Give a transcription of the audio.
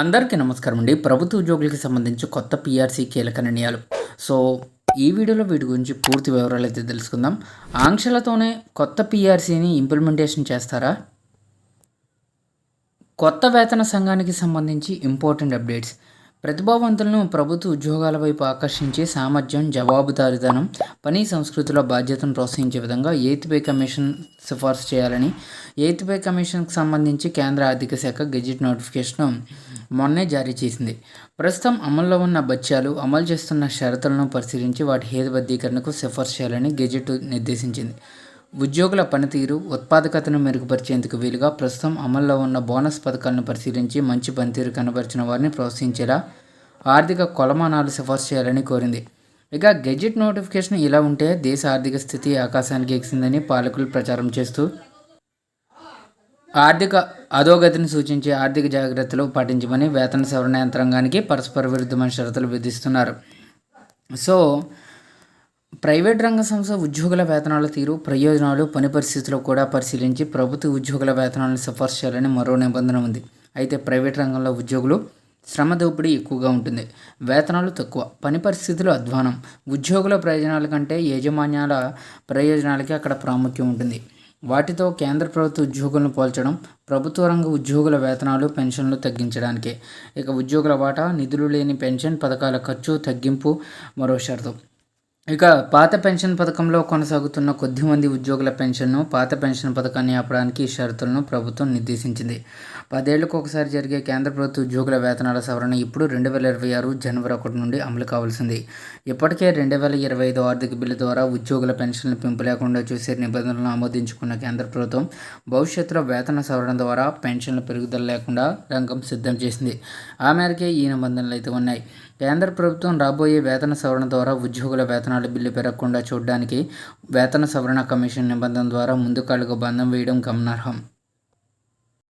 అందరికీ నమస్కారం అండి. ప్రభుత్వ ఉద్యోగులకి సంబంధించి కొత్త పిఆర్సీ కీలక నిర్ణయాలు. సో ఈ వీడియోలో వీటి గురించి పూర్తి వివరాలు అయితే తెలుసుకుందాం. ఆంక్షలతోనే కొత్త పిఆర్సీని ఇంప్లిమెంటేషన్ చేస్తారా? కొత్త వేతన సంఘానికి సంబంధించి ఇంపార్టెంట్ అప్డేట్స్ ప్రతిభావంతులను ప్రభుత్వ ఉద్యోగాల వైపు ఆకర్షించే సామర్థ్యం జవాబుదారీతనం పని సంస్కృతిలో బాధ్యతను ప్రోత్సహించే విధంగా ఎయిత్ పే కమిషన్ సిఫార్సు చేయాలని ఎయిత్ పే కమిషన్కి సంబంధించి కేంద్ర ఆర్థిక శాఖ గెజిట్ నోటిఫికేషన్ మొన్నే జారీ చేసింది. ప్రస్తుతం అమల్లో ఉన్న బత్యాలు అమలు చేస్తున్న షరతులను పరిశీలించి వాటి హేతుబద్ధీకరణకు సిఫార్సు చేయాలని గెజెట్ నిర్దేశించింది. ఉద్యోగుల పనితీరు ఉత్పాదకతను మెరుగుపరిచేందుకు వీలుగా ప్రస్తుతం అమల్లో ఉన్న బోనస్ పథకాలను పరిశీలించి మంచి పనితీరు కనబరిచిన వారిని ప్రోత్సహించేలా ఆర్థిక కొలమానాలు సిఫార్సు చేయాలని కోరింది. ఇక గెజిట్ నోటిఫికేషన్ ఇలా ఉంటే దేశ ఆర్థిక స్థితి ఆకాశానికి ఎగిసిందని పాలకులు ప్రచారం చేస్తూ ఆర్థిక అధోగతిని సూచించే ఆర్థిక జాగ్రత్తలు పాటించమని వేతన సవరణ యంత్రాంగానికి పరస్పర విరుద్ధమైన షరతులు విధిస్తున్నారు. సో ప్రైవేట్ రంగ సంస్థ ఉద్యోగుల వేతనాల తీరు ప్రయోజనాలు పని పరిస్థితులు కూడా పరిశీలించి ప్రభుత్వ ఉద్యోగుల వేతనాలను సిఫార్సు చేయాలని మరో నిబంధన ఉంది. అయితే ప్రైవేట్ రంగంలో ఉద్యోగులు శ్రమ దోపిడీ ఎక్కువగా ఉంటుంది. వేతనాలు తక్కువ పని పరిస్థితులు అధ్వానం. ఉద్యోగుల ప్రయోజనాల కంటే యాజమాన్యాల ప్రయోజనాలకి అక్కడ ప్రాముఖ్యం ఉంటుంది. వాటితో కేంద్ర ప్రభుత్వ ఉద్యోగులను పోల్చడం ప్రభుత్వ రంగ ఉద్యోగుల వేతనాలు పెన్షన్లు తగ్గించడానికే. ఇక ఉద్యోగుల వాటా నిధులు లేని పెన్షన్ పథకాల ఖర్చు తగ్గింపు మరో షరతు. ఇక పాత పెన్షన్ పథకంలో కొనసాగుతున్న కొద్ది మంది ఉద్యోగుల పెన్షన్ను పాత పెన్షన్ పథకాన్ని ఆపడానికి షరతులను ప్రభుత్వం నిర్దేశించింది. పదేళ్ళకు ఒకసారి జరిగే కేంద్ర ప్రభుత్వ ఉద్యోగుల వేతనాల సవరణ ఇప్పుడు రెండు వేల ఇరవై ఆరు జనవరి ఒకటి నుండి అమలు కావాల్సింది. ఇప్పటికే రెండు వేల ఇరవై ఐదు ఆర్థిక బిల్లు ద్వారా ఉద్యోగుల పెన్షన్లు పెంపు లేకుండా చూసే నిబంధనలను ఆమోదించుకున్న కేంద్ర ప్రభుత్వం భవిష్యత్తులో వేతన సవరణ ద్వారా పెన్షన్ల పెరుగుదల లేకుండా రంగం సిద్ధం చేసింది. ఆ మేరకే ఈ నిబంధనలు అయితే ఉన్నాయి. కేంద్ర ప్రభుత్వం రాబోయే వేతన సవరణ ద్వారా ఉద్యోగుల వేతనాల బిల్లు పెరగకుండా చూడడానికి వేతన సవరణ కమిషన్ నిబంధన ద్వారా ముందుకాలుగా బంధం వేయడం గమనార్హం.